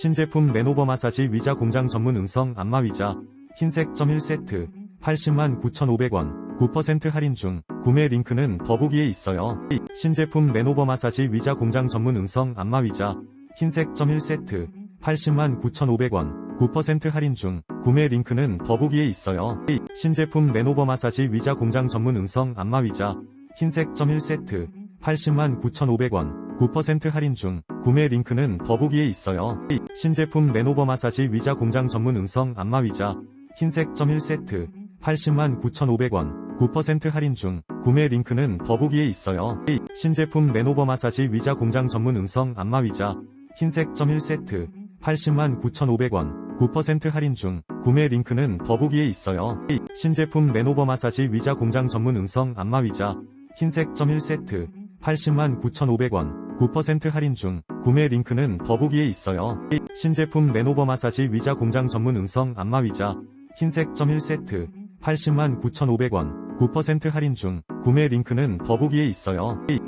신제품 레노버 마사지 위자 공장 전문 음성 안마 위자 흰색 점 1세트 80만 9,500원 9% 할인 중 구매 링크는 더보기에 있어요. 신제품 레노버 마사지 위자 공장 전문 음성 안마 위자 흰색 점 1세트 80만 9,500원 9% 할인 중 구매 링크는 더보기에 있어요. 신제품 레노버 마사지 위자 공장 전문 음성 안마 위자 흰색 점 1세트 80만 9,500원 9% 할인 중 구매 링크는 더보기에 있어요. 신제품 레노버 마사지 위자 공장 전문 음성 안마 위자 흰색 점 1세트 80만 9,500원 9% 할인 중 구매 링크는 더보기에 있어요. 신제품 레노버 마사지 위자 공장 전문 음성 안마 위자 흰색 점 1세트 80만 9,500원 9% 할인 중 구매 링크는 더보기에 있어요. 신제품 레노버 마사지 위자 공장 전문 음성 안마 위자 흰색 점 1세트 80만 9,500원 9% 할인 중 구매 링크는 더보기에 있어요. 신제품 레노버 마사지 위자 공장 전문 음성 안마 위자 흰색 점 1세트 80만 9,500원 9% 할인 중 구매 링크는 더보기에 있어요.